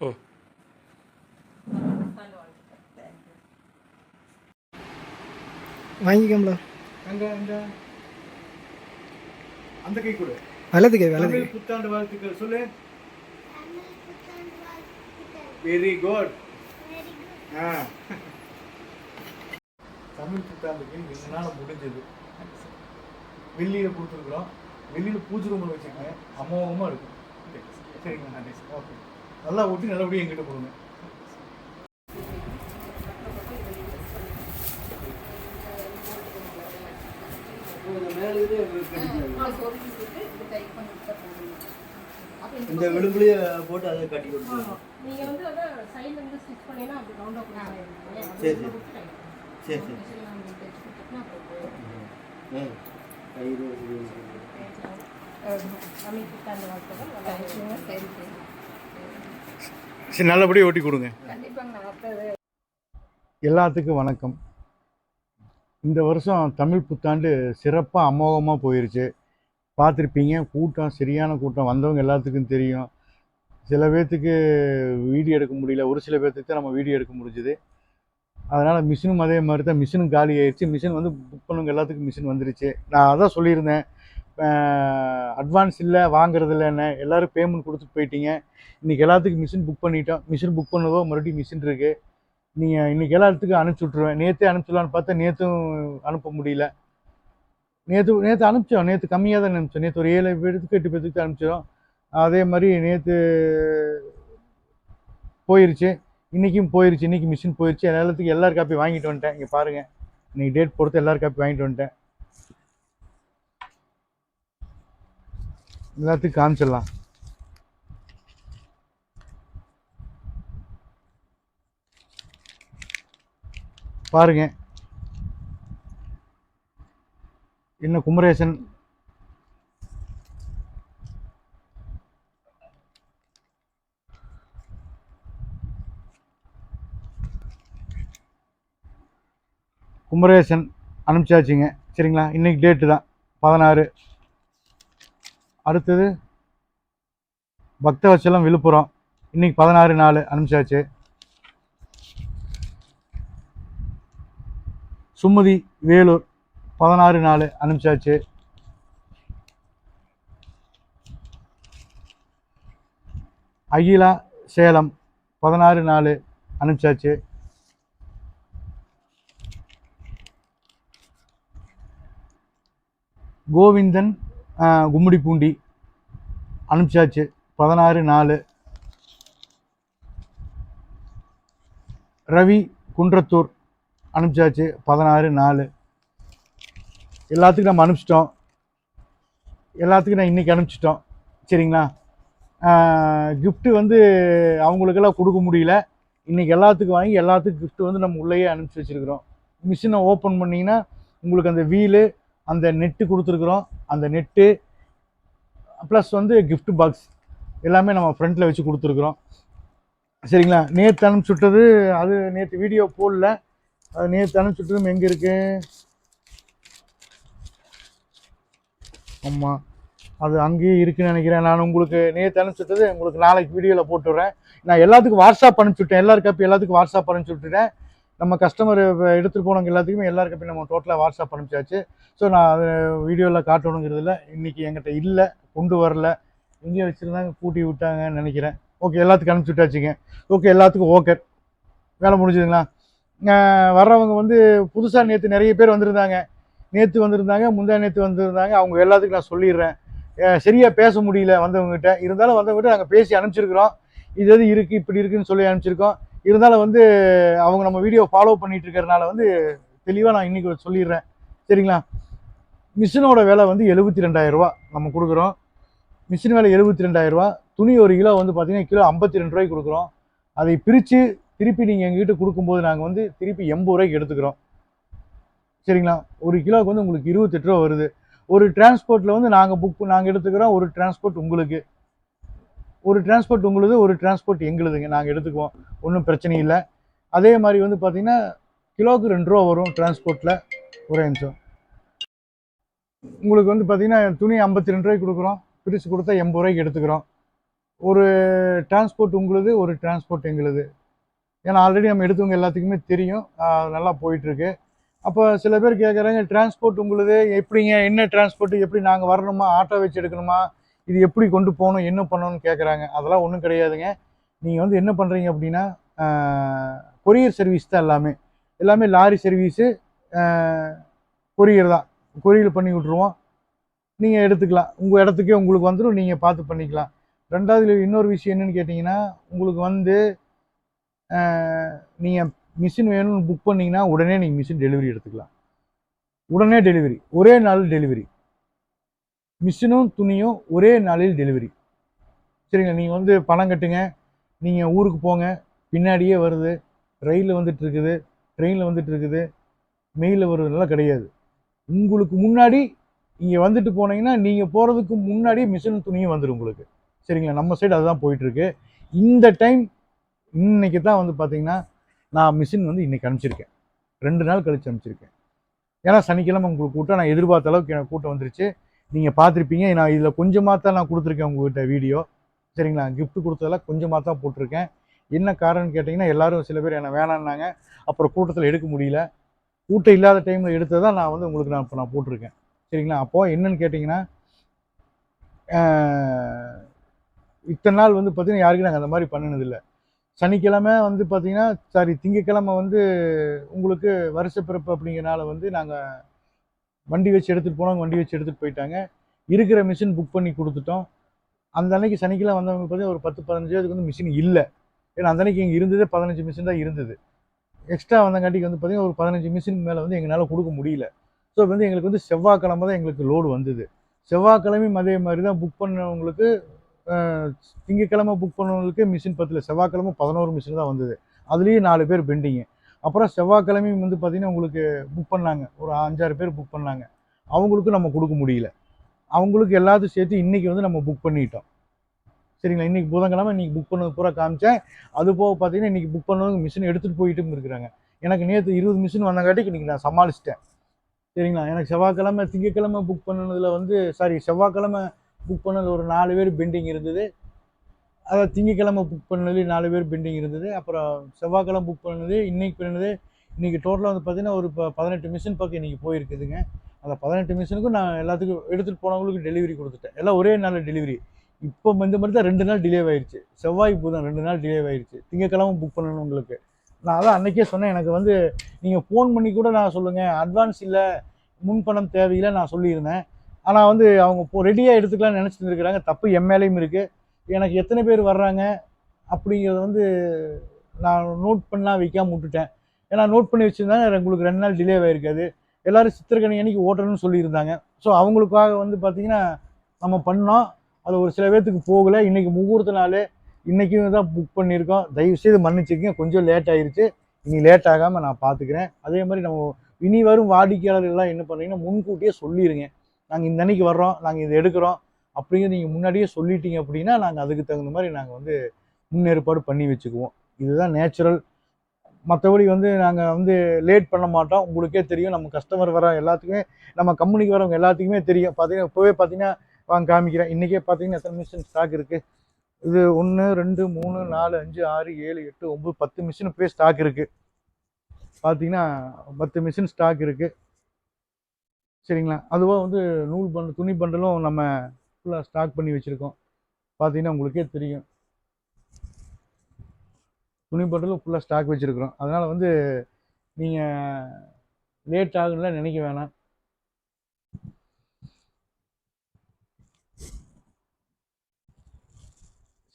ஓ. வாங்கிக்கோம்ல அங்க அங்க. அந்த கை கொடு. வலது கை வலது கை. புத்தாண்டு வாழ்த்துக்கள் சொல்லு. வெரி குட் ஆ. தமிழ் புத்தாண்டுக்கு எங்களால் முடிஞ்சது. வெள்ளியில் கொடுத்துருக்குறோம். வெளியில் பூஜை ரூமில் வச்சுக்கோங்க. அமோகமாக இருக்கும். சரிங்களா ஓகே நல்லா ஒட்டி நல்லபடியாக எங்கிட்ட கொடுங்க. இந்த விளிம்புலயே போட்டு அதை கட்டி கொடுத்துருவோம் நீங்க வந்து அத சைடுல இருந்து ஸ்டிச் பண்ணீங்கன்னா அப்படி ரவுண்டா கொடுங்க சரி, சரி. சரி சரி. கயிறு இது. சரி நல்லபடியாக ஓட்டி கொடுங்க. எல்லாத்துக்கும் வணக்கம். இந்த வருஷம் தமிழ் புத்தாண்டு சிறப்பாக அமோகமாக போயிருச்சு. பார்த்துருப்பீங்க கூட்டம் சரியான கூட்டம். வந்தவங்க எல்லாத்துக்கும் தெரியும். சில பேர்த்துக்கு வீடியோ எடுக்க முடியல. ஒரு சில பேர்த்துக்கு தான் நம்ம வீடியோ எடுக்க முடிஞ்சுது. அதனால் மிஷினும் அதே மாதிரி தான். மிஷினும் காலி ஆயிடுச்சு மிஷின் வந்து புக் பண்ணவங்க எல்லாத்துக்கும் மிஷின் வந்துருச்சு. நான் அதான் சொல்லியிருந்தேன். அட்வான்ஸ் இல்லை வாங்குறது இல்லைன்னு எல்லோரும் பேமெண்ட் கொடுத்துட்டு போயிட்டீங்க. இன்றைக்கி எல்லாத்துக்கும் மிஷின் புக் பண்ணிட்டோம். மிஷின் புக் பண்ணதோ மறுபடியும் மிஷின் இருக்குது நீங்கள் இன்றைக்கி எல்லாத்துக்கும் அனுப்பிச்சி விட்ருவேன் நேற்றே அனுப்பிச்சிடலான்னு பார்த்தா நேற்றும் அனுப்ப முடியல. நேற்று நேற்று அனுப்பிச்சோம். நேற்று கம்மியாக தான் அனுப்பிச்சோம் நேற்று ஒரு ஏழு பேருக்கு எட்டு பேருக்கு அனுப்பிச்சிடும் அதே மாதிரி நேற்று போயிருச்சு. இன்றைக்கும் போயிருச்சு. இன்றைக்கி மிஷின் போயிருச்சு. எல்லாத்துக்கும் எல்லார் காப்பி வாங்கிட்டு வந்துட்டேன். இங்கே பாருங்கள் இன்றைக்கி டேட் பொறுத்து எல்லார் காப்பி வாங்கிட்டு வந்துட்டேன். எல்லாத்தையும் காமிச்சிடலாம். பாருங்க. என்ன குமரேசன்? குமரேசன் அனுப்பிச்சாச்சுங்க. சரிங்களா? இன்னைக்கு டேட்டு தான். பதினாறு. அடுத்தது பக்தவச்சலம் விழுப்புரம். இன்னைக்கு பதினாறு நாலு அனுப்பிச்சாச்சு. சுமதி வேலூர் பதினாறு நாலு அனுப்பிச்சாச்சு. அகிலா சேலம் பதினாறு நாலு அனுப்பிச்சாச்சு. கோவிந்தன் கும்மிடி பூண்டி அனுப்பிச்சாச்சு. பதினாறு நாலு. ரவி குன்றத்தூர் அனுப்பிச்சாச்சு. பதினாறு நாலு. எல்லாத்துக்கும் நம்ம அனுப்பிச்சிட்டோம். எல்லாத்துக்கும் நான் இன்றைக்கி அனுப்பிச்சிட்டோம். சரிங்களா? கிஃப்ட்டு வந்து அவங்களுக்கெல்லாம் கொடுக்க முடியல. இன்றைக்கி எல்லாத்துக்கும் வாங்கி எல்லாத்துக்கும் கிஃப்ட்டு வந்து நம்ம உள்ளேயே அனுப்பிச்சி வச்சுருக்குறோம். மிஷினை ஓப்பன் பண்ணிங்கன்னா உங்களுக்கு அந்த வீலு அந்த நெட்டு கொடுத்துருக்குறோம். அந்த நெட்டு ப்ளஸ் வந்து கிஃப்ட் பாக்ஸ் எல்லாமே நம்ம ஃப்ரண்ட்டில் வச்சு கொடுத்துருக்குறோம். சரிங்களா? நேற்று அனுப்பிச்சி விட்டது அது நேற்று வீடியோ போடல. அது நேற்று அனுப்பிச்சுட்டதும் எங்கே இருக்கு? ஆமாம் அது அங்கேயே இருக்குன்னு நினைக்கிறேன். நான் உங்களுக்கு நேற்று அனுப்பிச்சுட்டது உங்களுக்கு நாளைக்கு வீடியோவில் போட்டுடுறேன். நான் எல்லாத்துக்கும் வாட்ஸ்அப் அனுப்பிச்சுட்டேன். எல்லாருக்கும் எல்லாத்துக்கும் வாட்ஸ்அப் அனுப்பிச்சு விட்டுட்டேன் நம்ம கஸ்டமர் எடுத்துகிட்டு போனவங்க எல்லாத்துக்குமே எல்லாருக்கும் நம்ம டோட்டலாக வாட்ஸ்அப் அனுப்பிச்சாச்சு. ஸோ நான் அது வீடியோவில் காட்டணுங்கிறதுல இன்றைக்கி என்கிட்ட இல்லை கொண்டு வரல. எங்கேயும் வச்சுருந்தாங்க கூட்டி விட்டாங்கன்னு நினைக்கிறேன். ஓகே எல்லாத்துக்கும் அனுப்பிச்சி விட்டாச்சுங்க. ஓகே எல்லாத்துக்கும் ஓகே வேலை முடிஞ்சுதுங்களா? வர்றவங்க வந்து புதுசாக நேற்று நிறைய பேர் வந்திருந்தாங்க. நேற்று வந்திருந்தாங்க முந்தா நேற்று வந்திருந்தாங்க. அவங்க எல்லாத்துக்கும் நான் சொல்லிடுறேன். சரியாக பேச முடியல வந்தவங்ககிட்ட. இருந்தாலும் வந்தவங்ககிட்ட நாங்கள் பேசி அனுப்பிச்சிருக்கிறோம். இது எது இருக்குது இப்படி இருக்குன்னு சொல்லி அனுப்பிச்சிருக்கோம். இருந்தாலும் வந்து அவங்க நம்ம வீடியோ ஃபாலோ பண்ணிட்டு இருக்கிறனால வந்து தெளிவாக நான் இன்றைக்கி சொல்லிடுறேன். சரிங்களா? மிஷினோட விலை வந்து எழுபத்தி ரெண்டாயிரரூவா நம்ம கொடுக்குறோம். மிஷின் விலை எழுபத்தி ரெண்டாயிரரூவா துணி ஒரு கிலோ வந்து பார்த்தீங்கன்னா கிலோ ஐம்பத்தி ரெண்டு ரூபாய்க்கு கொடுக்குறோம். அதை பிரித்து திருப்பி நீங்கள் எங்ககிட்ட கொடுக்கும்போது நாங்கள் வந்து திருப்பி எண்பது ரூபாய்க்கு எடுத்துக்கிறோம். சரிங்களா? ஒரு கிலோவுக்கு வந்து உங்களுக்கு இருபத்தெட்டு ரூபா வருது. ஒரு டிரான்ஸ்போர்ட்டில் வந்து நாங்கள் புக் நாங்கள் எடுத்துக்கிறோம். ஒரு டிரான்ஸ்போர்ட் உங்களுக்கு. ஒரு டிரான்ஸ்போர்ட் உங்களுது ஒரு டிரான்ஸ்போர்ட் எங்களுதுங்க. நாங்கள் எடுத்துக்குவோம். ஒன்றும் பிரச்சனை இல்லை. அதே மாதிரி வந்து பார்த்தீங்கன்னா கிலோவுக்கு ரெண்டு ரூபா வரும் டிரான்ஸ்போர்ட்டில் ஒரே நிமிஷம். உங்களுக்கு வந்து பார்த்திங்கன்னா துணி ஐம்பத்தி ரெண்டு ரூபாய்க்கு கொடுக்குறோம். பிரித்து கொடுத்தா எண்பது ரூபாய்க்கு எடுத்துக்கிறோம். ஒரு டிரான்ஸ்போர்ட் உங்களுது ஒரு டிரான்ஸ்போர்ட் எங்களுது. ஏன்னா ஆல்ரெடி நம்ம எடுத்தவங்க எல்லாத்துக்குமே தெரியும். நல்லா போயிட்டுருக்கு. அப்போ சில பேர் கேட்குறாங்க டிரான்ஸ்போர்ட் உங்களுது எப்படிங்க? என்ன டிரான்ஸ்போர்ட் எப்படி நாங்கள் வரணுமா? ஆட்டோ வச்சு எடுக்கணுமா? இது எப்படி கொண்டு போகணும் என்ன பண்ணணும்னு கேட்குறாங்க அதெல்லாம் ஒன்றும் கிடையாதுங்க. நீங்கள் வந்து என்ன பண்ணுறீங்க அப்படின்னா கொரியர் சர்வீஸ் தான் எல்லாமே. எல்லாமே லாரி சர்வீஸு கொரியர் தான். கொரியர் பண்ணி விட்ருவோம் நீங்கள் எடுத்துக்கலாம். உங்கள் இடத்துக்கே உங்களுக்கு வந்துடும் நீங்கள் பார்த்து பண்ணிக்கலாம். ரெண்டாவது இன்னொரு விஷயம் என்னென்னு கேட்டிங்கன்னா உங்களுக்கு வந்து நீங்கள் மிஷின் வேணும்னு புக் பண்ணிங்கன்னா உடனே நீங்கள் மிஷின் டெலிவரி எடுத்துக்கலாம். உடனே டெலிவரி ஒரே நாள் டெலிவரி மிஷினும் துணியும் ஒரே நாளில் டெலிவரி. சரிங்களா நீங்கள் வந்து பணம் கட்டுங்க நீங்கள் ஊருக்கு போங்க பின்னாடியே வருது ரயிலில் வந்துட்டு இருக்குது ட்ரெயினில் வந்துட்டு இருக்குது மெயிலில் வருவதெல்லாம் கிடையாது. உங்களுக்கு முன்னாடி இங்கே வந்துட்டு போனீங்கன்னா நீங்கள் போகிறதுக்கு முன்னாடி மிஷின் துணியும் வந்துடும் உங்களுக்கு. சரிங்களா நம்ம சைடு அதுதான் போயிட்டுருக்கு. இந்த டைம் இன்னைக்கு தான் வந்து பார்த்தீங்கன்னா நான் மிஷின் வந்து இன்றைக்கி அனுப்பிச்சிருக்கேன். ரெண்டு நாள் கழிச்சு அனுப்பிச்சிருக்கேன். ஏன்னா சனிக்கிழமை உங்களுக்கு கூட்டம் நான் எதிர்பார்த்த அளவுக்கு எனக்கு கூட்டம் வந்துருச்சு. நீங்கள் பார்த்துருப்பீங்க. நான் இதில் கொஞ்சமாக தான் நான் கொடுத்துருக்கேன் உங்ககிட்ட வீடியோ. சரிங்களா? கிஃப்ட் கொடுத்ததெல்லாம் கொஞ்சமாக தான் போட்டிருக்கேன். என்ன காரணம்னு கேட்டிங்கன்னா எல்லோரும் சில பேர் என்ன வேணான்னாங்க அப்புறம் கூட்டத்தில் எடுக்க முடியல. கூட்டம் இல்லாத டைமில் எடுத்ததை நான் வந்து உங்களுக்கு நான் இப்போ நான் போட்டிருக்கேன். சரிங்களா? அப்போது என்னன்னு கேட்டிங்கன்னா இத்தனை நாள் வந்து பார்த்திங்கன்னா யாருக்கும் நாங்கள் அந்த மாதிரி பண்ணினதில்லை. சனிக்கிழமை வந்து பார்த்திங்கன்னா சாரி திங்கக்கிழமை வந்து உங்களுக்கு வருஷப்பிறப்பு அப்படிங்கிறனால வந்து நாங்கள் வண்டி வச்சு எடுத்துகிட்டு போனவங்க வண்டி வச்சு எடுத்துகிட்டு போயிட்டாங்க. இருக்கிற மிஷின் புக் பண்ணி கொடுத்துட்டோம். அந்த அன்னைக்கு சனிக்கிழமை வந்தவங்க பார்த்தீங்கன்னா ஒரு பத்து பதினஞ்சு பேருக்கு வந்து மிஷின் இல்லை. ஏன்னா அந்த அன்னைக்கு இங்கே இருந்ததே பதினஞ்சு மிஷின் தான் இருந்தது. எக்ஸ்ட்ரா வந்தங்காட்டிக்கு வந்து பார்த்தீங்கன்னா ஒரு பதினஞ்சு மிஷின் மேலே வந்து எங்களால் கொடுக்க முடியல. ஸோ வந்து எங்களுக்கு வந்து செவ்வாய்க்கிழமை தான் எங்களுக்கு லோடு வந்தது. செவ்வாய்க்கிழமையும் அதே மாதிரி தான் புக் பண்ணவங்களுக்கு திங்கக்கிழமை புக் பண்ணவங்களுக்கு மிஷின் பத்தில். செவ்வாய்க்கிழமை பதினோரு மிஷின் தான் வந்தது. அதுலேயும் நாலு பேர் பெண்டிங்கு அப்புறம் செவ்வாய்க்கிழமையும் வந்து பார்த்தீங்கன்னா உங்களுக்கு புக் பண்ணாங்க. ஒரு அஞ்சாறு பேர் புக் பண்ணாங்க. அவங்களுக்கும் நம்ம கொடுக்க முடியல. அவங்களுக்கு எல்லாத்தையும் சேர்த்து இன்றைக்கி வந்து நம்ம புக் பண்ணிட்டோம். சரிங்களா? இன்றைக்கி புதன்கிழமை இன்றைக்கி புக் பண்ணது பூரா காமிச்சேன். அது போக பார்த்தீங்கன்னா இன்றைக்கி புக் பண்ணவங்க மிஷின் எடுத்துகிட்டு போயிட்டும் இருக்கிறாங்க. எனக்கு நேற்று இருபது மிஷின் வந்தங்காட்டிக்கு இன்றைக்கி நான் சமாளிச்சிட்டேன். சரிங்களா? எனக்கு செவ்வாய்க்கிழமை திங்கக்கிழமை புக் பண்ணதில் வந்து சாரி செவ்வாய்க்கிழமை புக் பண்ணது ஒரு நாலு பேர் பெண்டிங் இருந்தது. அதாவது திங்கக்கிழமை புக் பண்ணது நாலு பேர் பெண்டிங் இருந்தது. அப்புறம் செவ்வாய்க்கிழமை புக் பண்ணது இன்றைக்கி பண்ணது. இன்றைக்கி டோட்டலாக வந்து பார்த்தீங்கன்னா ஒரு ப பதினெட்டு மிஷின் பக்கம் இன்றைக்கி போயிருக்குதுங்க. அந்த பதினெட்டு மிஷினுக்கும் நான் எல்லாத்துக்கும் எடுத்துகிட்டு போனவங்களுக்கு டெலிவரி கொடுத்துட்டேன். எல்லாம் ஒரே நாளில் டெலிவரி இப்போ இந்த மாதிரி தான் ரெண்டு நாள் டிலே ஆயிடுச்சு செவ்வாய் புதன் ரெண்டு நாள் டிலே ஆயிடுச்சு திங்கக்கிழமை புக் பண்ணணும் உங்களுக்கு. நான் அதான் அன்றைக்கே சொன்னேன். எனக்கு வந்து நீங்கள் ஃபோன் பண்ணி கூட நான் சொல்லுங்கள் அட்வான்ஸ் இல்லை முன்பணம் தேவையில்லை நான் சொல்லியிருந்தேன். ஆனால் வந்து அவங்க ரெடியாக எடுத்துக்கலாம்னு நினச்சிட்டு இருக்கிறாங்க தப்பு எம்எல்ஏயும் இருக்குது எனக்கு எத்தனை பேர் வர்றாங்க அப்படிங்கிறத வந்து நான் நோட் பண்ணலாம் வைக்காம விட்டுட்டேன். ஏன்னா நோட் பண்ணி வச்சுருந்தாங்க உங்களுக்கு ரெண்டு நாள் டிலே ஆகிருக்காது எல்லோரும் சித்திரக்கணி அன்னைக்கு ஓட்டணும்னு சொல்லியிருந்தாங்க. ஸோ அவங்களுக்காக வந்து பார்த்திங்கன்னா நம்ம பண்ணோம். அது ஒரு சில பேர்த்துக்கு போகலை. இன்னைக்கு முகூர்த்த நாள். இன்றைக்கும் தான் புக் பண்ணியிருக்கோம். தயவு செய்து கொஞ்சம் லேட் ஆகிருச்சு இனி லேட் ஆகாமல் நான் பார்த்துக்கிறேன் அதே மாதிரி நம்ம இனி வரும் வாடிக்கையாளர்கள்லாம் என்ன பண்ணுறீங்கன்னா முன்கூட்டியே சொல்லிடுங்க நாங்கள் இந்த அன்னைக்கு வர்றோம். நாங்கள் இதை எடுக்கிறோம். அப்படிங்கிறது நீங்கள் முன்னாடியே சொல்லிட்டீங்க அப்படின்னா நாங்கள் அதுக்கு தகுந்த மாதிரி நாங்கள் வந்து முன்னேற்பாடு பண்ணி வச்சுக்குவோம். இதுதான் நேச்சுரல் மற்றபடி வந்து நாங்கள் வந்து லேட் பண்ண மாட்டோம். உங்களுக்கே தெரியும். நம்ம கஸ்டமர் வர எல்லாத்துக்குமே நம்ம கம்பெனிக்கு வரவங்க எல்லாத்துக்குமே தெரியும். பார்த்தீங்கன்னா இப்போவே பார்த்தீங்கன்னா வாங்க காமிக்கிறேன். இன்றைக்கே பார்த்தீங்கன்னா எத்தனை மிஷின் ஸ்டாக் இருக்குது இது ஒன்று ரெண்டு மூணு நாலு அஞ்சு ஆறு ஏழு எட்டு ஒம்பது பத்து மிஷின் இப்போயே ஸ்டாக் இருக்குது பார்த்தீங்கன்னா பத்து மிஷின் ஸ்டாக் இருக்குது சரிங்களா? அதுவாக வந்து நூல் பண்டு துணி பண்டலும் நம்ம ஃபுல்லாக ஸ்டாக் பண்ணி வச்சுருக்கோம். பார்த்தீங்கன்னா உங்களுக்கே தெரியும். துணி பட்டலும் ஃபுல்லாக ஸ்டாக் வச்சுருக்குறோம். அதனால் வந்து நீங்கள் லேட் ஆகுன்னு நினைக்க வேணாம்.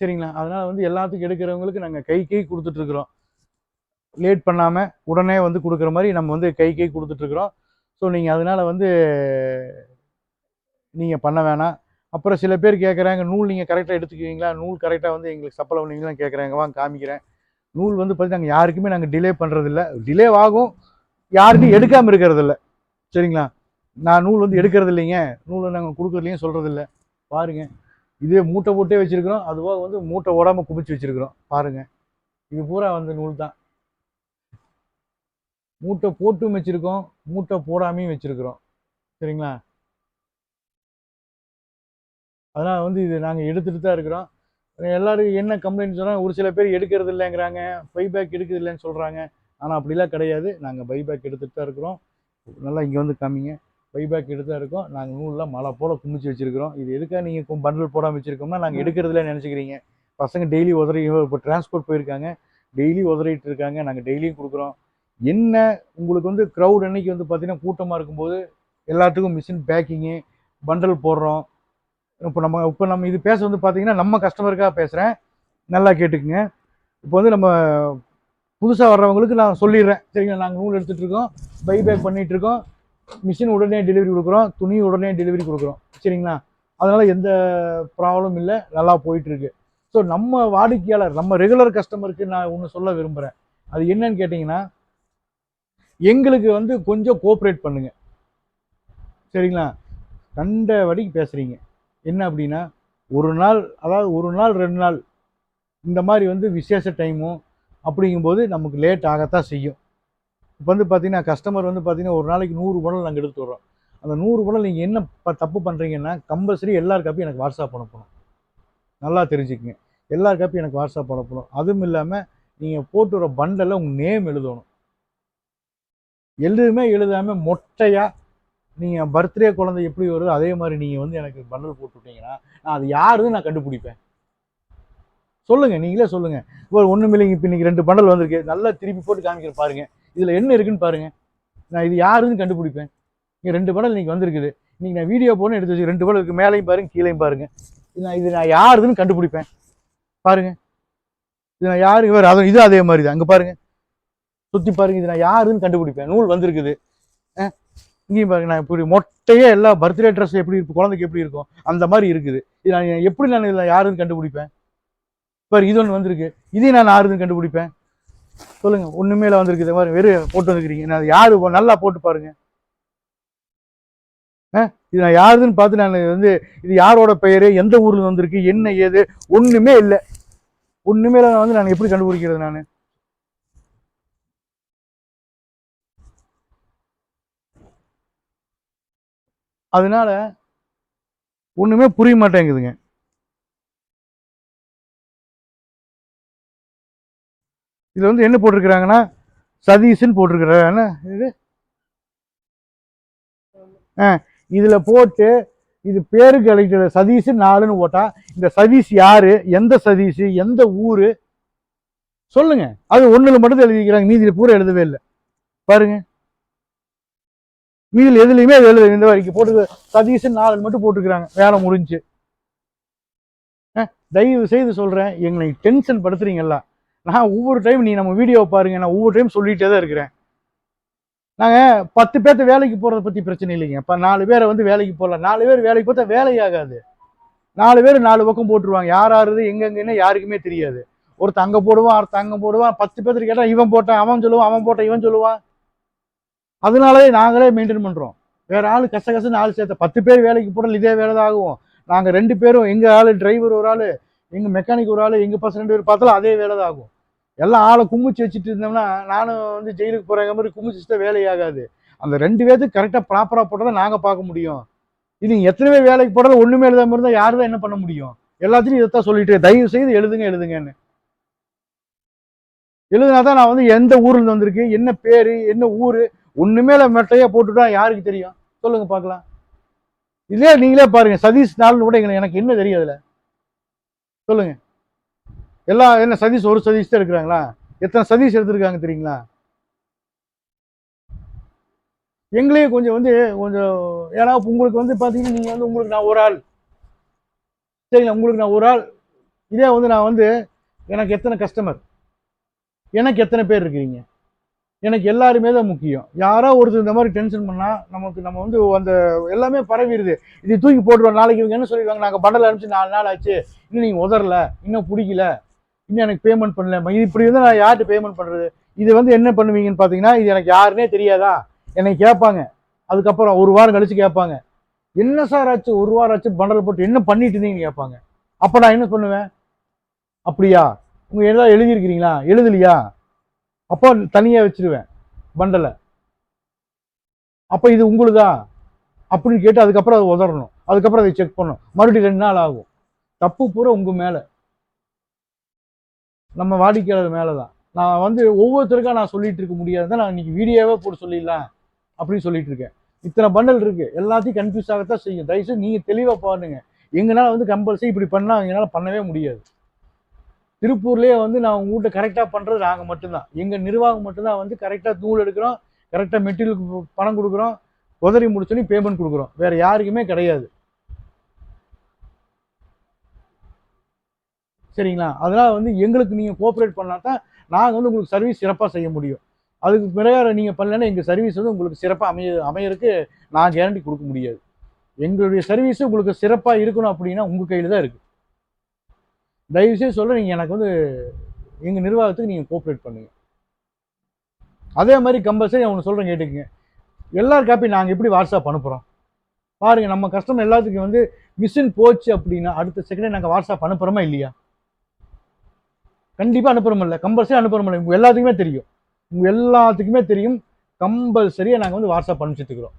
சரிங்களா? அதனால் வந்து எல்லாத்துக்கும் எடுக்கிறவங்களுக்கு நாங்கள் கை கை கொடுத்துட்ருக்குறோம் லேட் பண்ணாமல் உடனே வந்து கொடுக்குற மாதிரி நம்ம வந்து கை கை கொடுத்துட்ருக்குறோம் ஸோ நீங்கள் அதனால் வந்து நீங்கள் பண்ண வேணாம். அப்புறம் சில பேர் கேட்குறாங்க நூல் நீங்கள் கரெக்டாக எடுத்துக்குவீங்களா? நூல் கரெக்டாக வந்து எங்களுக்கு சப்பளை பண்ணுவீங்களா கேட்குறாங்க வாங்க காமிக்கிறேன். நூல் வந்து பார்த்தீங்கன்னா நாங்கள் யாருக்குமே நாங்கள் டிலே பண்ணுறதில்ல டிலே ஆகும். யாருக்கும் எடுக்காமல் இருக்கிறதில்ல. சரிங்களா? நான் நூல் வந்து எடுக்கிறது இல்லைங்க நூலை நாங்கள் கொடுக்குறதுலையும் சொல்கிறதில்ல பாருங்க. இதே மூட்டை போட்டே வச்சுருக்கிறோம். அதுவாக வந்து மூட்டை ஓடாமல் குமிச்சு வச்சுருக்கிறோம். பாருங்கள் இது பூரா வந்து நூல் தான். மூட்டை போட்டும் வச்சுருக்கோம். மூட்டை போடாமையும் வச்சுருக்கிறோம். சரிங்களா? அதனால் வந்து இது நாங்கள் எடுத்துகிட்டு தான் இருக்கிறோம். எல்லாரும் என்ன கம்ப்ளைண்ட் சொன்னால் ஒரு சில பேர் எடுக்கிறது இல்லைங்கிறாங்க பைபேக் எடுக்கிறது இல்லைன்னு சொல்கிறாங்க ஆனால் அப்படிலாம் கிடையாது. நாங்கள் பைபேக் எடுத்துகிட்டு தான் இருக்கிறோம். நல்லா இங்கே வந்து காமிங்க. பைபேக் எடுத்து தான் இருக்கோம். நாங்கள் நூலில் மழை போல குமிச்சு வச்சிருக்கிறோம். இது எதுக்காக நீங்கள் பண்டல் போடாமல் வச்சிருக்கோம்னா நாங்கள் எடுக்கிறதுல நினச்சிக்கிறீங்க. பசங்க டெய்லி உதறி இப்போ டிரான்ஸ்போர்ட் போயிருக்காங்க. டெய்லி உதறிட்டு இருக்காங்க. நாங்கள் டெய்லியும் கொடுக்குறோம். என்ன உங்களுக்கு வந்து க்ரௌட் அன்னைக்கு வந்து பார்த்தீங்கன்னா கூட்டமாக இருக்கும்போது எல்லாத்துக்கும் மிஷின் பேக்கிங்கு பண்டல் போடுறோம். இப்போ நம்ம இப்போ நம்ம இது பேச வந்து பார்த்தீங்கன்னா நம்ம கஸ்டமருக்காக பேசுகிறேன் நல்லா கேட்டுக்குங்க. இப்போ வந்து நம்ம புதுசாக வர்றவங்களுக்கு நான் சொல்லிடுறேன். சரிங்களா? நாங்கள் நூல் எடுத்துகிட்டு இருக்கோம். பை பேக் பண்ணிகிட்ருக்கோம் மிஷின் உடனே டெலிவரி கொடுக்குறோம். துணி உடனே டெலிவரி கொடுக்குறோம். சரிங்களா? அதனால் எந்த ப்ராப்ளம் இல்லை. நல்லா போயிட்டுருக்கு. ஸோ நம்ம வாடிக்கையாளர் நம்ம ரெகுலர் கஸ்டமருக்கு நான் ஒன்று சொல்ல விரும்புகிறேன் அது என்னன்னு கேட்டிங்கன்னா எங்களுக்கு வந்து கொஞ்சம் கோஆப்ரேட் பண்ணுங்கள் சரிங்களா? கண்ட வடிக்கு பேசுகிறீங்க என்ன அப்படின்னா ஒரு நாள் அதாவது ஒரு நாள் ரெண்டு நாள் இந்த மாதிரி வந்து விசேஷ டைமும் அப்படிங்கும்போது நமக்கு லேட் ஆகத்தான் செய்யும். இப்போ வந்து பார்த்தீங்கன்னா கஸ்டமர் வந்து பார்த்தீங்கன்னா ஒரு நாளைக்கு நூறு குடல் நாங்கள் எடுத்து வர்றோம். அந்த நூறு குடல் நீங்கள் என்ன ப தப்பு பண்ணுறீங்கன்னா கம்பல்சரி எல்லார் காப்பியும் எனக்கு வாட்ஸ்அப் அனுப்பணும். நல்லா தெரிஞ்சுக்கங்க. எல்லார் காப்பியும் எனக்கு வாட்ஸ்அப் அனுப்பணும். அதுவும் இல்லாமல் நீங்கள் போட்டு வர பண்டலில் உங்கள் நேம் எழுதணும். எழுதுமே எழுதாமல் மொட்டையாக நீங்கள் பர்த்டே குழந்தை எப்படி வருதோ அதே மாதிரி நீங்கள் வந்து எனக்கு பண்டல் போட்டு விட்டீங்கன்னா நான் அது யாருன்னு நான் கண்டுபிடிப்பேன். சொல்லுங்கள் நீங்களே சொல்லுங்கள் இப்போ ஒன்றும் இல்லைங்க இப்போ இன்னைக்கு ரெண்டு பண்டல் வந்திருக்கு. நல்லா திருப்பி போட்டு காமிக்கிற பாருங்கள் இதில் என்ன இருக்குன்னு பாருங்கள் நான் இது யாருன்னு கண்டுபிடிப்பேன். இங்கே ரெண்டு பண்டல் இன்றைக்கி வந்திருக்குது. இன்றைக்கி நான் வீடியோ போன எடுத்து வச்சு ரெண்டு படம் இருக்கு. மேலேயும் பாருங்கள் கீழேயும் பாருங்கள் இது நான் இது நான் யாருதுன்னு கண்டுபிடிப்பேன். பாருங்கள் இது நான் யாரு? வேறு அதுவும் இது அதே மாதிரி தான். அங்கே பாருங்கள் சுற்றி பாருங்கள் இது நான் யாருன்னு கண்டுபிடிப்பேன். நூல் வந்திருக்குது. இங்கேயும் பாருங்க நான் இப்படி மொட்டையே எல்லா பர்த்டே ட்ரெஸ் எப்படி இருக்கும் குழந்தைக்கு எப்படி இருக்கும் அந்த மாதிரி இருக்குது. இது நான் எப்படி நான் இதில் யாருன்னு கண்டுபிடிப்பேன்? பாரு இது ஒன்று வந்திருக்கு. இதையும் நான் யாருன்னு கண்டுபிடிப்பேன்? சொல்லுங்க ஒன்றுமேல இல்லை வந்திருக்கு. இந்த மாதிரி வெறும் போட்டு வந்துருக்கீங்க நான் யார் யாரு நல்லா போட்டு பாருங்க. ஆ இது நான் யாருதுன்னு பார்த்து நான் வந்து இது யாரோட பெயரு எந்த ஊர்ல வந்திருக்கு என்ன ஏது ஒன்றுமே இல்லை. ஒன்றுமேல இல்லை நான் வந்து நான் எப்படி கண்டுபிடிக்கிறது நான்? அதனால ஒன்றுமே புரிய மாட்டேங்குதுங்க. இதில் வந்து என்ன போட்டிருக்கிறாங்கன்னா சதீஷ்னு போட்டிருக்கிறாங்க என்ன இது? ஆ இதில் போட்டு இது பேருக்கு அழைக்கிற சதீஷ் நாலுன்னு போட்டால் இந்த சதீஷ் யார்? எந்த சதீஷ்? எந்த ஊர்? சொல்லுங்கள் அது ஒன்றில் மட்டும் தான் எழுதிக்கிறாங்க மீதியில் பூரா எழுதவே இல்லை. பாருங்கள் மீதியில் எதுலையுமே எழுது இந்த வரைக்கும் போட்டு சதீஷ் நாலு மட்டும் போட்டுக்கிறாங்க வேலை முடிஞ்சு. தயவு செய்து சொல்கிறேன் எங்களை டென்ஷன் படுத்துறீங்கல்ல. நான் ஒவ்வொரு டைம் நீ நம்ம வீடியோ பாருங்க நான் ஒவ்வொரு டைம் சொல்லிகிட்டே தான் இருக்கிறேன். நாங்கள் பத்து பேர்த்த வேலைக்கு போகிறத பற்றி பிரச்சனை இல்லைங்க. இப்போ நாலு பேரை வந்து வேலைக்கு போடலாம் நாலு பேர் வேலைக்கு பார்த்தா வேலையாகாது. நாலு பேர் நாலு பக்கம் போட்டுருவாங்க. யார் யாரு எங்கெங்கன்னு யாருக்குமே தெரியாது. ஒருத்தங்க போடுவான் ஒருத்தன் அங்க போடுவான். பத்து பேர்த்துக்கு கேட்டால் இவன் போட்டான் அவன் சொல்லுவான் அவன் போட்டான் இவன் சொல்லுவான். அதனாலே நாங்களே மெயின்டைன் பண்ணுறோம் வேற ஆள் கச கசன்னு ஆள் சேர்த்த பத்து பேர் வேலைக்கு போடல இதே வேலை தான் ஆகும். நாங்கள் ரெண்டு பேரும் எங்கள் ஆள் டிரைவர் ஒரு ஆள் எங்கள் மெக்கானிக் ஒரு ஆள் எங்கள் பசங்க ரெண்டு பேர் பார்த்தாலும் அதே வேலை தான் ஆகும். எல்லாம் ஆளை குமிச்சு வச்சுட்டு இருந்தோம்னா நானும் வந்து ஜெயிலுக்கு போகிற மாதிரி குமிச்சு வச்சுட்டா வேலையாகாது அந்த ரெண்டு பேர்த்துக்கு கரெக்டாக ப்ராப்பராக போட்டதை நாங்கள் பார்க்க முடியும். இது எத்தனை பேர் வேலைக்கு போடுறது ஒன்றுமே எழுதாம இருந்தால் யார் தான் என்ன பண்ண முடியும்? எல்லாத்தையும் இதைத்தான் சொல்லிட்டு தயவு செய்து எழுதுங்க எழுதுங்கன்னு. எழுதுனா தான் நான் வந்து எந்த ஊர்லேருந்து வந்திருக்கு என்ன பேர் என்ன ஊர் ஒன்றுமே இல்லை மெட்டையாக போட்டுட்டா யாருக்கு தெரியும்? சொல்லுங்க பார்க்கலாம். இதே நீங்களே பாருங்க சதீஷ் நாள்னு கூட எங்களுக்கு எனக்கு என்ன தெரியும் அதில்? சொல்லுங்க. எல்லாம் என்ன சதீஷ் ஒரு சதீஷ் தான் இருக்கிறாங்களா எத்தனை சதீஷ் எடுத்திருக்காங்க தெரியுங்களா? எங்களையும் கொஞ்சம் வந்து கொஞ்சம் ஏன்னா உங்களுக்கு வந்து பார்த்தீங்கன்னா நீங்கள் வந்து உங்களுக்கு நான் ஒரு ஆள். சரிங்களா? உங்களுக்கு நான் ஒரு ஆள். இதே வந்து நான் வந்து எனக்கு எத்தனை கஸ்டமர் எனக்கு எத்தனை பேர் இருக்கிறீங்க? எனக்கு எல்லாருமே தான் முக்கியம். யாரோ ஒருத்தர் இந்த மாதிரி டென்ஷன் பண்ணால் நமக்கு நம்ம வந்து அந்த எல்லாமே பரவிடுது இது தூக்கி போட்டுருவோம் நாளைக்கு இவங்க என்ன சொல்லிடுவாங்க நாங்கள் பண்டல் அனுப்பிச்சு நாலு நாள் ஆச்சு. இன்னும் நீங்கள் உதரல இன்னும் பிடிக்கல. இன்னும் எனக்கு பேமெண்ட் பண்ணல. இது இப்படி இருந்தால் நான் யார்கிட்ட பேமெண்ட் பண்ணுறது இது வந்து என்ன பண்ணுவீங்கன்னு பார்த்தீங்கன்னா இது எனக்கு யாருன்னே தெரியாதா? என்னை கேட்பாங்க. அதுக்கப்புறம் ஒரு வாரம் கழித்து கேட்பாங்க. என்ன சார் ஆச்சு? ஒரு வாரம் ஆச்சு பண்டல் போட்டு என்ன பண்ணிட்டு இருந்தீங்கன்னு கேட்பாங்க. அப்போ நான் என்ன பண்ணுவேன்? அப்படியா? உங்கள் எதாவது எழுதியிருக்கிறீங்களா? எழுதலையா? அப்போ தனியாக வச்சிருவேன் பண்டலை அப்போ இது உங்களுதா? அப்படின்னு கேட்டு அதுக்கப்புறம் அதை உதறணும். அதுக்கப்புறம் அதை செக் பண்ணணும். மறுபடியும் ரெண்டு நாள் ஆகும். தப்பு பூரா உங்கள் மேலே. நம்ம வாடிக்கையாளர் மேலே தான் நான் வந்து ஒவ்வொருத்தருக்கா நான் சொல்லிட்டு இருக்க முடியாது தான் நான் இன்னைக்கு வீடியோவே போட்டு சொல்லிடலாம் அப்படின்னு சொல்லிட்டு இருக்கேன். இத்தனை பண்டல் இருக்கு. எல்லாத்தையும் கன்ஃபியூஸ் ஆகத்தான் செய்யும். தயவுசெய்து நீங்கள் தெளிவாக பாருங்க. எங்களால் வந்து கம்பல்சரி இப்படி பண்ணால் எங்களால் பண்ணவே முடியாது. திருப்பூர்லேயே வந்து நான் உங்கள்கிட்ட கரெக்டாக பண்ணுறது நாங்கள் மட்டும்தான். எங்கள் நிர்வாகம் மட்டும்தான் வந்து கரெக்டாக தூள் எடுக்கிறோம் கரெக்டாக மெட்டீரியலுக்கு பணம் கொடுக்குறோம் உதறி முடிச்சோன்னே பேமெண்ட் கொடுக்குறோம். வேறு யாருக்குமே கிடையாது. சரிங்களா? அதனால் வந்து எங்களுக்கு நீங்கள் கோஆப்ரேட் பண்ணால் தான் நாங்கள் வந்து உங்களுக்கு சர்வீஸ் சிறப்பாக செய்ய முடியும். அதுக்கு பிறகு நீங்கள் பண்ணலன்னா எங்கள் சர்வீஸ் வந்து உங்களுக்கு சிறப்பாக அமைய அமையறதுக்கு நான் கேரண்டி கொடுக்க முடியாது. எங்களுடைய சர்வீஸ் உங்களுக்கு சிறப்பாக இருக்கணும் அப்படின்னா உங்கள் கையில் தான் இருக்குது தயவுசெய்து சொல்ல நீங்கள் எனக்கு வந்து எங்கள் நிர்வாகத்துக்கு நீங்கள் கோஆப்ரேட் பண்ணுங்கள் அதே மாதிரி கம்பல்சரி ஒன்று சொல்கிறேன் கேட்டுக்கங்க. எல்லார் காப்பி நாங்கள் எப்படி வாட்ஸ்அப் அனுப்புகிறோம் பாருங்கள் நம்ம கஸ்டமர் எல்லாத்துக்கும் வந்து மிஷின் போச்சு அப்படின்னா அடுத்த செகண்டே நாங்கள் வாட்ஸ்அப் அனுப்புகிறோமா இல்லையா? கண்டிப்பாக அனுப்புகிறோம் கம்பல்சரி அனுப்புகிறோம் உங்கள் எல்லாத்துக்குமே தெரியும். உங்கள் எல்லாத்துக்குமே தெரியும் கம்பல்சரியாக நாங்கள் வந்து வாட்ஸ்அப் அனுப்பிச்சிட்டுக்கிறோம்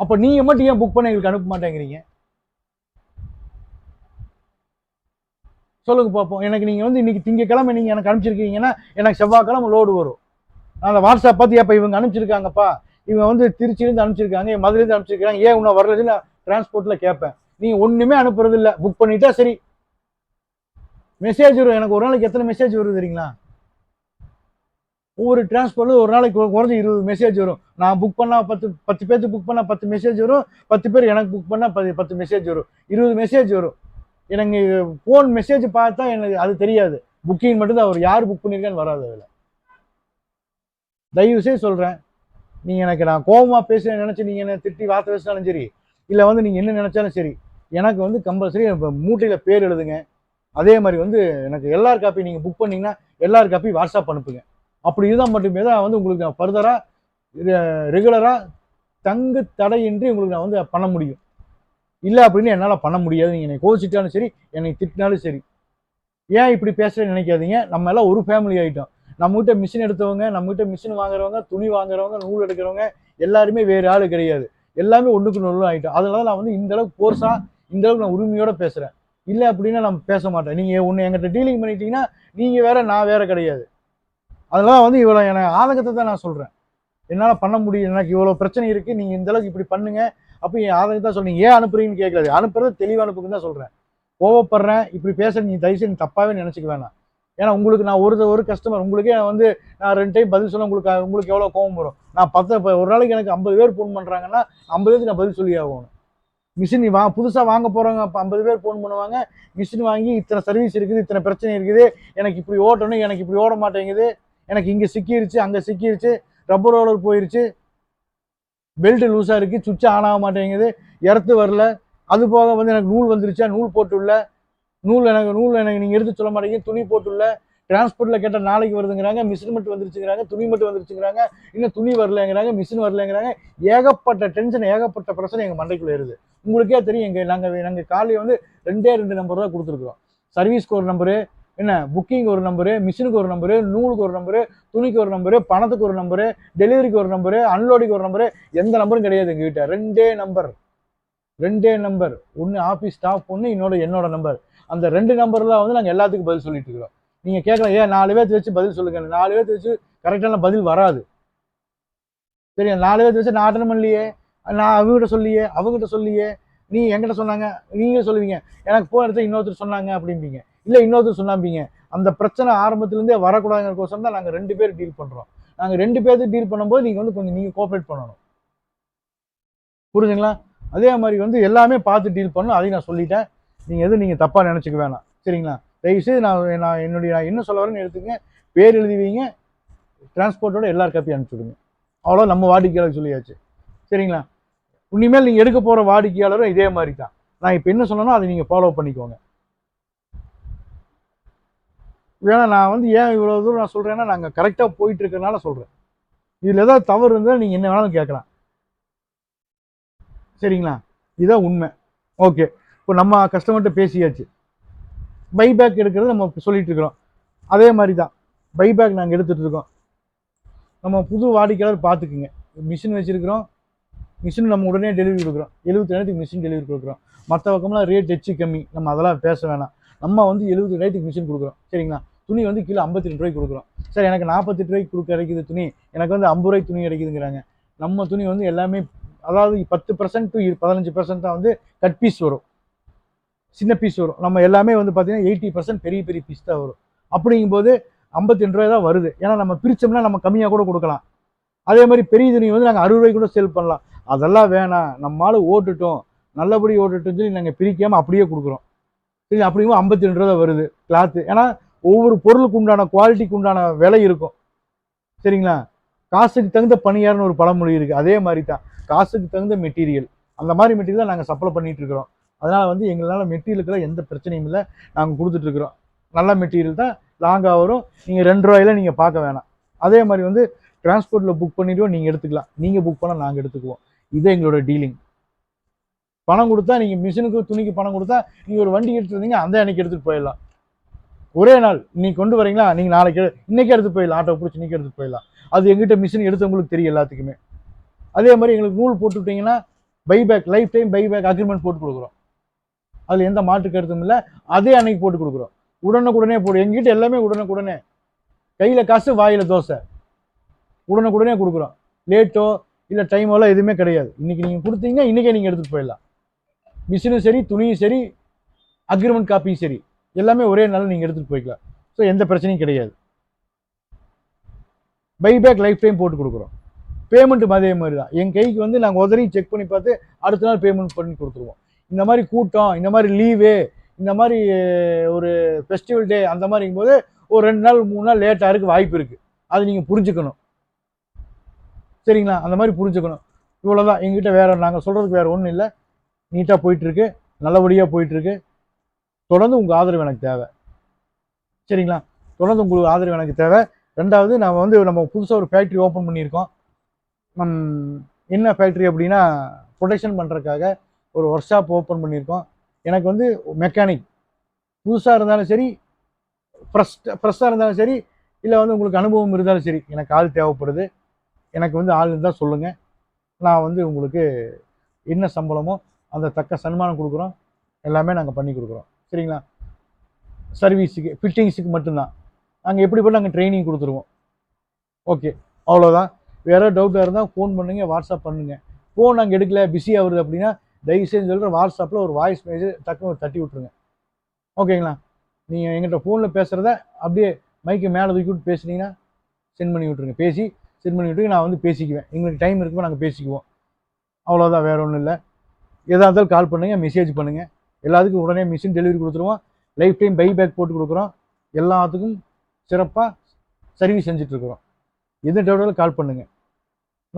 அப்போ நீங்கள் மட்டும் ஏன் புக் பண்ண எங்களுக்கு அனுப்ப மாட்டேங்கிறீங்க? சொல்லுங்க பார்ப்போம் எனக்கு நீங்கள் வந்து இன்றைக்கி திங்கக்கிழமை நீங்கள் எனக்கு அனுப்பிச்சிருக்கீங்கன்னா எனக்கு செவ்வாய்க்கிழமை லோடு வரும். நான் அந்த வாட்ஸ்அப் பார்த்து ஏப்பா இவங்க அனுப்பிச்சிருக்காங்கப்பா. இவங்க வந்து திருச்சியிலேருந்து அனுப்பிச்சிருக்காங்க என் மதுரையிலேருந்து அனுப்பிச்சிருக்காங்க. ஏன் இன்னும் வரலன்னு நான் டிரான்ஸ்போர்ட்டில் கேட்பேன் நீங்கள் ஒன்றுமே அனுப்புறது இல்லை புக் பண்ணிட்டா சரி. மெசேஜ் வரும். எனக்கு ஒரு நாளைக்கு எத்தனை மெசேஜ் வருது தெரியுங்களா? ஒவ்வொரு டிரான்ஸ்போர்ட்டில் ஒரு நாளைக்கு குறைஞ்ச இருபது மெசேஜ் வரும். நான் புக் பண்ணால் பத்து பத்து பேர்த்துக்கு புக் பண்ணால் பத்து மெசேஜ் வரும். பத்து பேர் எனக்கு புக் பண்ணால் பத்து பத்து மெசேஜ் வரும். இருபது மெசேஜ் வரும். எனக்கு ஃபோன் மெசேஜ் பார்த்தா எனக்கு அது தெரியாது. புக்கிங் மட்டும் தான் அவர் யார் புக் பண்ணியிருக்கான்னு வராது அதில். தயவுசெய்து சொல்கிறேன் நீங்கள் எனக்கு நான் கோபமாக பேச நினச்சி நீங்கள் என்ன திட்டி வார்த்தை பேசினாலும் சரி இல்லை வந்து நீங்கள் என்ன நினச்சாலும் சரி எனக்கு வந்து கம்பல்சரி மூட்டையில் பேர் எழுதுங்க. அதே மாதிரி வந்து எனக்கு எல்லார் காப்பி நீங்கள் புக் பண்ணிங்கன்னா எல்லார் காப்பி வாட்ஸ்அப் அனுப்புங்க. அப்படி இருந்தால் மட்டுமே தான் வந்து உங்களுக்கு நான் ஃபர்தராக ரெகுலராக தங்கு தடையின்றி உங்களுக்கு நான் வந்து பண்ண முடியும். இல்லை அப்படின்னு என்னால் பண்ண முடியாது. நீங்கள் என்னை கோச்சிட்டாலும் சரி என்னை திட்டினாலும் சரி. ஏன் இப்படி பேசுகிறேன்னு நினைக்காதீங்க. நம்ம எல்லாம் ஒரு ஃபேமிலி ஆகிட்டோம் நம்மகிட்ட மிஷின் எடுத்தவங்க நம்மகிட்ட மிஷின் வாங்குறவங்க துணி வாங்குறவங்க நூல் எடுக்கிறவங்க எல்லாருமே வேறு ஆள் கிடையாது. எல்லாமே ஒன்றுக்கு நூறு ஆகிட்டோம் அதனால நான் வந்து இந்த அளவுக்கு கோர்ஸாக இந்த அளவுக்கு நான் உரிமையோட பேசுகிறேன் இல்லை அப்படின்னா நம்ம பேச மாட்டேன். நீங்கள் ஒன்று என்கிட்ட டீலிங் பண்ணிட்டீங்கன்னா நீங்கள் வேற நான் வேற கிடையாது. அதெல்லாம் வந்து இவ்வளோ எனக்கு ஆதங்கத்தை தான் நான் சொல்கிறேன் என்னால் பண்ண முடியும் எனக்கு இவ்வளோ பிரச்சனை இருக்குது நீங்கள் இந்தளவுக்கு இப்படி பண்ணுங்கள் அப்போ என் தான் சொல்றீங்க ஏன் அனுப்புறீங்கன்னு கேட்கறது. அனுப்புறது தெளிவாக அனுப்புக்குன்னு தான் சொல்கிறேன் கோவப்படுறேன். இப்படி பேச நீ தயவுசெய்து நீ தப்பாகவே நினச்சிக்க வேணாம். ஏன்னா உங்களுக்கு நான் ஒரு ஒரு கஸ்டமர் உங்களுக்கே நான் வந்து நான் ரெண்டு டைம் பதில் சொல்ல உங்களுக்கு உங்களுக்கு எவ்வளோ கோவம் வரும்? நான் பத்து இப்போ ஒரு நாளைக்கு எனக்கு ஐம்பது பேர் ஃபோன் பண்ணுறாங்கன்னா ஐம்பது பேருக்கு நான் பதில் சொல்லி ஆகணும். மிஷின் வா புதுசாக வாங்க போகிறவங்க அப்போ ஐம்பது பேர் ஃபோன் பண்ணுவாங்க. மிஷின் வாங்கி இத்தனை சர்வீஸ் இருக்குது இத்தனை பிரச்சனை இருக்குது. எனக்கு இப்படி ஓட்டணும் எனக்கு இப்படி ஓட மாட்டேங்குது. எனக்கு இங்கே சிக்கிருச்சு அங்கே சிக்கிருச்சு. ரப்பர் ரோலர் போயிருச்சு. பெல்ட் லூஸாக இருக்குது சுவிட்ச் ஆன் ஆக மாட்டேங்குது. இறத்து வரல. அது போக வந்து எனக்கு நூல் வந்துருச்சா? நூல் போட்டுள்ள. நூல் எனக்கு நூல் எனக்கு நீங்கள் எடுத்து சொல்ல மாட்டேங்க. துணி போட்டுள்ள. டிரான்ஸ்போர்ட்டில் கேட்டால் நாளைக்கு வருதுங்கிறாங்க. மிஷின் மட்டும் வந்துருச்சுங்கிறாங்க. துணி மட்டும் வந்துருச்சுங்கிறாங்க. இன்னும் துணி வரலங்கிறாங்க. மிஷின் வரலங்கிறாங்க. ஏகப்பட்ட டென்ஷன் ஏகப்பட்ட பிரச்சனை எங்கள் மண்டைக்குள்ளே இருது உங்களுக்கே தெரியும். எங்கள் நாங்கள் நாங்கள் காலையில் வந்து ரெண்டே ரெண்டு நம்பர் தான் கொடுத்துருக்குறோம். சர்வீஸ் கோர் நம்பரு என்ன புக்கிங் ஒரு நம்பரு மிஷினுக்கு ஒரு நம்பரு நூலுக்கு ஒரு நம்பரு துணிக்கு ஒரு நம்பரு பணத்துக்கு ஒரு நம்பரு டெலிவரிக்கு ஒரு நம்பரு அன்லோடிக்கு ஒரு நம்பரு எந்த நம்பரும் கிடையாது எங்ககிட்ட. ரெண்டே நம்பர் ரெண்டே நம்பர் ஒன்று ஆஃபீஸ் ஸ்டாஃப் ஒன்று இன்னொரு என்னோட நம்பர் அந்த ரெண்டு நம்பர் தான் வந்து நாங்கள் எல்லாத்துக்கும் பதில் சொல்லிட்டு இருக்கிறோம். நீங்கள் கேட்கலாம் ஏன் நாலு பேர்த்து வச்சு பதில் சொல்லுங்க. நாலு பேர்த்து வச்சு கரெக்டான பதில் வராது. சரியா? நாலு பேர்த்து வச்சு நான் அட்டன் பண்ணலையே. நான் அவங்ககிட்ட சொல்லியே அவங்ககிட்ட சொல்லியே நீ என்கிட்ட சொன்னாங்க. நீங்க சொல்லுவீங்க. எனக்கு போன இடத்துல இன்னொருத்தர் சொன்னாங்க அப்படிம்பீங்க. இல்லை இன்னொருத்தர் சொன்னாம்பிங்க அந்த பிரச்சனை ஆரம்பத்துலேருந்தே வரக்கூடாதுங்கிறக்கோசம் தான் நாங்கள் ரெண்டு பேர் டீல் பண்ணுறோம் நாங்கள் ரெண்டு பேர்த்து டீல் பண்ணும்போது நீங்கள் வந்து கொஞ்சம் நீங்கள் கோஆப்ரேட் பண்ணணும். புரிஞ்சுங்களா? அதே மாதிரி வந்து எல்லாமே பார்த்து டீல் பண்ணணும். அதையும் நான் சொல்லிட்டேன். நீங்கள் எதுவும் நீங்கள் தப்பாக நினச்சிக்க வேணாம். சரிங்களா? தயவுசெய்து நான் நான் என்னுடைய நான் என்ன சொல்ல வரேன்னு எடுத்துக்கங்க. பேர் எழுதி வைங்க. டிரான்ஸ்போர்ட்டோட எல்லா காப்பி அனுப்பிச்சுடுங்க அவ்வளோ நம்ம வாடிக்கையாளர் சொல்லியாச்சு. சரிங்களா? இனிமேல் நீங்கள் எடுக்க போகிற வாடிக்கையாளரும் இதே மாதிரி தான். நான் இப்போ என்ன சொல்லணும் அதை நீங்கள் ஃபாலோ பண்ணிக்கோங்க. ஏன்னா நான் வந்து ஏன் இவ்வளோ தூரம் நான் சொல்கிறேன்னா நாங்கள் கரெக்டாக போயிட்டு இருக்கிறனால சொல்கிறேன் இதில் ஏதாவது தவறு இருந்தால் நீங்கள் என்ன வேணாலும் கேட்கலாம். சரிங்களா? இதுதான் உண்மை. ஓகே இப்போ நம்ம கஸ்டமர்கிட்ட பேசியாச்சு. பைபேக் எடுக்கிறது நம்ம சொல்லிட்டு இருக்கிறோம் அதே மாதிரி தான் பைபேக் நாங்கள் எடுத்துகிட்டு இருக்கோம் நம்ம புது வாடிக்கையாளர் பார்த்துக்குங்க. மிஷின் வச்சுருக்கிறோம். மிஷின் நம்ம உடனே டெலிவரி கொடுக்குறோம். எழுபத்தி நேரத்துக்கு மிஷின் டெலிவரி கொடுக்குறோம். மற்ற பக்கம்லாம் ரேட் எச்சு கம்மி. நம்ம அதெல்லாம் பேச வேணாம். நம்ம வந்து எழுபது ரூபாய்க்கு மிஷின் கொடுக்குறோம். சரிங்களா? துணி வந்து கிலோ ஐம்பத்தி ரெண்டு ரூபாய்க்கு கொடுக்குறோம். சார் எனக்கு நாற்பத்தெட்டு ரூபாய்க்கு கொடுக்க கிடைக்குது துணி. எனக்கு வந்து ஐம்பது ரூபாய்க்கு துணி கிடைக்குதுங்கிறாங்க. நம்ம துணி வந்து எல்லாமே அதாவது பத்து பர்சன்ட் டு பதினஞ்சு பர்சன்ட் தான் வந்து கட் பீஸ் வரும். சின்ன பீஸ் வரும். நம்ம எல்லாமே வந்து பார்த்தீங்கன்னா எயிட்டி பர்சன்ட் பெரிய பெரிய பீஸ் தான் வரும். அப்படிங்கும்போது ஐம்பத்தி ரெண்டு ரூபாய் தான் வருது. ஏன்னா நம்ம பிரித்தோம்னா நம்ம கம்மியாக கூட கொடுக்கலாம். அதே மாதிரி பெரிய துணி வந்து நாங்கள் அறுபது ரூபாய்க்கு கூட சேல் பண்ணலாம். அதெல்லாம் வேணாம். நம்மளால ஓட்டுட்டோம். நல்லபடி ஓட்டுட்டோம்னு சொல்லி நாங்கள் பிரிக்காமல் அப்படியே கொடுக்குறோம். சரி அப்படிங்கும்போது ஐம்பத்தி ரெண்டு ரூபா வருது கிளாத்து ஏன்னா ஒவ்வொரு பொருளுக்கு உண்டான குவாலிட்டிக்கு உண்டான விலை இருக்கும். சரிங்களா? காசுக்கு தகுந்த பணியார்னு ஒரு பழமொழி இருக்குது அதே மாதிரி தான் காசுக்கு தகுந்த மெட்டீரியல் அந்த மாதிரி மெட்டீரியல் தான் நாங்கள் சப்ளை பண்ணிட்டு இருக்கிறோம். அதனால் வந்து எங்களால் மெட்டீரியலுக்கெல்லாம் எந்த பிரச்சனையும் இல்லை. நாங்கள் கொடுத்துட்ருக்குறோம் நல்ல மெட்டீரியல் தான். லாங்காக வரும் நீங்கள் ரெண்டு ரூபாயில நீங்கள் பார்க்க வேணாம். அதே மாதிரி வந்து டிரான்ஸ்போர்ட்டில் புக் பண்ணிவிடுவோம் நீங்கள் எடுத்துக்கலாம். நீங்கள் புக் பண்ணால் நாங்கள் எடுத்துக்குவோம். இது எங்களோட டீலிங் பணம் கொடுத்தா நீங்கள் மிஷினுக்கு துணிக்கு பணம் கொடுத்தா நீங்கள் ஒரு வண்டி எடுத்துருந்தீங்க அந்த அன்னைக்கு எடுத்துகிட்டு போயிடலாம். ஒரே நாள் நீ கொண்டு வரீங்களா? நீங்கள் நாளைக்கு இன்றைக்கி எடுத்து போயிடலாம். ஆட்டோ பிடிச்சி இன்னைக்கு எடுத்து போயிடலாம். அது எங்கிட்ட மிஷின் எடுத்தவங்களுக்கு தெரியும் எல்லாத்துக்குமே. அதே மாதிரி எங்களுக்கு நூல் போட்டுவிட்டீங்கன்னா buyback lifetime buyback agreement போட்டு கொடுக்குறோம். அதில் எந்த மாற்று கருத்தும் இல்லை. அதே அன்னைக்கு போட்டு கொடுக்குறோம். உடனுக்குடனே போடு எங்கிட்ட எல்லாமே உடனுக்குடனே. கையில் காசு வாயில் தோசை. உடனுக்குடனே கொடுக்குறோம். லேட்டோ இல்லை டைமோலாம் எதுவுமே கிடையாது. இன்றைக்கி நீங்கள் கொடுத்தீங்கன்னா இன்றைக்கே நீங்கள் எடுத்துகிட்டு போயிடலாம். மிஷினும் சரி துணியும் சரி அக்ரிமெண்ட் காப்பியும் சரி எல்லாமே ஒரே நாள் நீங்கள் எடுத்துகிட்டு போய்க்கலாம். ஸோ எந்த பிரச்சனையும் கிடையாது. பைபேக் லைஃப் டைம் போட்டு கொடுக்குறோம். பேமெண்ட்டும் அதே மாதிரி தான் என் கைக்கு வந்து நாங்கள் உதறி செக் பண்ணி பார்த்து அடுத்த நாள் பேமெண்ட் பண்ணி கொடுத்துருவோம். இந்த மாதிரி கூட்டம் இந்த மாதிரி லீவு இந்த மாதிரி ஒரு ஃபெஸ்டிவல் டே அந்த மாதிரிங்கும் போது ஒரு ரெண்டு நாள் மூணு நாள் லேட்டாக இருக்க வாய்ப்பு இருக்குது அது நீங்கள் புரிஞ்சுக்கணும். சரிங்களா? அந்த மாதிரி புரிஞ்சுக்கணும். இவ்வளோதான் எங்கிட்ட வேறு நாங்கள் சொல்கிறதுக்கு வேறு ஒன்றும் இல்லை. நீட்டாக போயிட்டுருக்கு நல்லபடியாக போயிட்டுருக்கு. தொடர்ந்து உங்கள் ஆதரவு எனக்கு தேவை. சரிங்களா? தொடர்ந்து உங்களுக்கு ஆதரவு எனக்கு தேவை. ரெண்டாவது நம்ம வந்து நம்ம புதுசாக ஒரு ஃபேக்ட்ரி ஓப்பன் பண்ணியிருக்கோம். என்ன ஃபேக்ட்ரி அப்படின்னா ப்ரொடெக்ஷன் பண்ணுறதுக்காக ஒரு ஒர்க் ஷாப் ஓப்பன் பண்ணியிருக்கோம். எனக்கு வந்து மெக்கானிக் புதுசாக இருந்தாலும் சரி ஃப்ரெஷ் ஃப்ரெஷ்ஷாக இருந்தாலும் சரி இல்லை வந்து உங்களுக்கு அனுபவம் இருந்தாலும் சரி எனக்கு ஆள் தேவைப்படுது. எனக்கு வந்து ஆள் இருந்தால் சொல்லுங்கள் நான் வந்து உங்களுக்கு என்ன சம்பளமோ அந்த தக்க சன்மானம் கொடுக்குறோம். எல்லாமே நாங்கள் பண்ணி கொடுக்குறோம். சரிங்களா? சர்வீஸுக்கு ஃபிட்டிங்ஸுக்கு மட்டும்தான். நாங்கள் எப்படி போய் நாங்கள் ட்ரைனிங் கொடுத்துருவோம். ஓகே. அவ்வளோதான் வேறு டவுட்டாக இருந்தால் ஃபோன் பண்ணுங்கள் வாட்ஸ்அப் பண்ணுங்கள் ஃபோன் நாங்கள் எடுக்கல பிஸி ஆகுது அப்படின்னா தயவுசெய்து சொல்கிற வாட்ஸ்அப்பில் ஒரு வாய்ஸ் மெசேஜ் டக்குன்னு ஒரு தட்டி விட்ருங்க ஓகேங்களா? நீங்கள் எங்கிட்ட ஃபோனில் பேசுகிறத அப்படியே மைக்கு மேலே தூக்கி விட்டு பேசுனீங்கன்னா சென்ட் பண்ணி விட்ருங்க பேசி சென்ட் பண்ணி விட்டுருங்க நான் வந்து பேசிக்குவேன். எங்களுக்கு டைம் இருக்கும்போது நாங்கள் பேசிக்குவோம். அவ்வளோதான் வேறு ஒன்றும் இல்லை. எதாக இருந்தாலும் கால் பண்ணுங்கள் மெசேஜ் பண்ணுங்கள் எல்லாத்துக்கும் உடனே மிஷின் டெலிவரி கொடுத்துருவோம். லைஃப் டைம் பை பேக் போட்டு கொடுக்குறோம். எல்லாத்துக்கும் சிறப்பாக சர்வீஸ் செஞ்சுட்ருக்குறோம் எந்த டவுட்டாலும் கால் பண்ணுங்கள்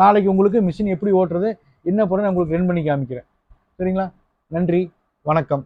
நாளைக்கு உங்களுக்கு மிஷின் எப்படி ஓட்டுறது என்ன பண்ணுறது நான் உங்களுக்கு ரன் பண்ணி காமிக்கிறேன். சரிங்களா? நன்றி வணக்கம்.